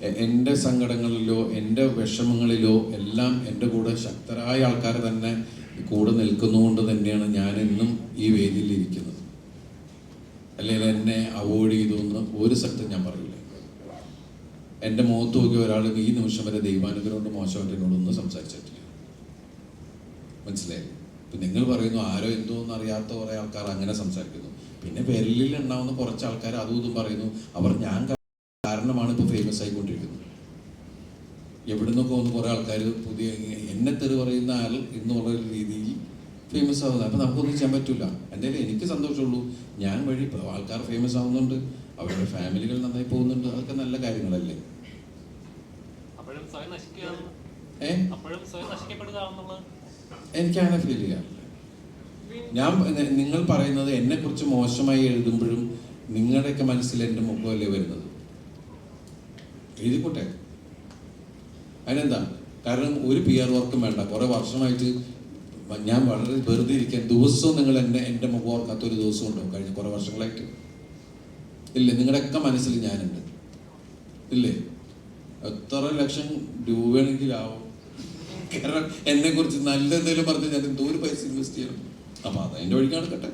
എന്റെ സങ്കടങ്ങളിലോ എന്റെ വിഷമങ്ങളിലോ എല്ലാം എന്റെ കൂടെ ശക്തരായ ആൾക്കാർ തന്നെ കൂടെ നിൽക്കുന്നതുകൊണ്ട് തന്നെയാണ് ഞാൻ ഇന്നും ഈ വേദിയിൽ ഇരിക്കുന്നത്. അല്ലെങ്കിൽ എന്നെ അവോയ്ഡ് ചെയ്തു എന്ന് ഒരു സ്ഥലത്തും ഞാൻ പറയില്ല. എന്റെ മുഖത്ത് നോക്കിയ ഒരാൾ ഈ നിമിഷം വരെ ദൈവാനുഗ്രഹം കൊണ്ട് മോശമായിട്ട് എന്നോടൊന്നും സംസാരിച്ചിട്ടില്ല. മനസ്സിലായി ഇപ്പം നിങ്ങൾ പറയുന്നു ആരോ എന്തോ എന്ന് അറിയാത്ത കുറേ ആൾക്കാർ അങ്ങനെ സംസാരിക്കുന്നു. പിന്നെ വിരലിൽ ഉണ്ടാവുന്ന കുറച്ച് ആൾക്കാർ അതും ഇതും പറയുന്നു. അവർ ഞാൻ കാരണമാണ് ഇപ്പോൾ ഫേമസ് ആയിക്കൊണ്ടിരിക്കുന്നത്. എവിടെ നിന്നൊക്കെ വന്ന് കുറേ ആൾക്കാർ പുതിയ എന്നെ തെറി പറയുന്ന ആൾ എന്നുള്ള രീതിയിൽ ഫേമസ് ആവുന്നത്. അപ്പം നമുക്കൊന്നും ചെയ്യാൻ പറ്റില്ല എന്തായാലും എനിക്ക് സന്തോഷമുള്ളൂ. ഞാൻ വഴി ആൾക്കാർ ഫേമസ് ആവുന്നുണ്ട്. അവരുടെ ഫാമിലികൾ നന്നായി പോകുന്നുണ്ട്. അതൊക്കെ നല്ല കാര്യങ്ങളല്ലേ? നശിക്കപ്പെടുകയാണെന്നുള്ളത് എനിക്കങ്ങനെ ഫീൽ ചെയ്യാറില്ല. ഞാൻ നിങ്ങൾ പറയുന്നത് എന്നെ കുറിച്ച് മോശമായി എഴുതുമ്പോഴും നിങ്ങളുടെയൊക്കെ മനസ്സിൽ എന്റെ മുഖമല്ലേ വരുന്നത്? എഴുതിക്കോട്ടെ അതിനെന്താ? കാരണം ഒരു പി ആർ വർക്കും വേണ്ട. കുറേ വർഷമായിട്ട് ഞാൻ വളരെ വെറുതെ ഇരിക്കാൻ ദിവസവും നിങ്ങൾ എന്നെ എന്റെ മുഖം ഓർക്കാത്ത ഒരു ദിവസം ഉണ്ടോ കഴിഞ്ഞ കുറേ വർഷങ്ങളായിട്ട്. ഇല്ലേ? നിങ്ങളുടെയൊക്കെ മനസ്സിൽ ഞാനുണ്ട്. ഇല്ലേ? എത്ര ലക്ഷം രൂപയാണെങ്കിലാവും കാരണം എന്നെ കുറിച്ച് നല്ല എന്തെങ്കിലും പറഞ്ഞ് ഞാൻ ഒരു പൈസ ഇൻവെസ്റ്റ് ചെയ്യണം. അപ്പൊ അത് വഴിക്കാണ് കേട്ടെ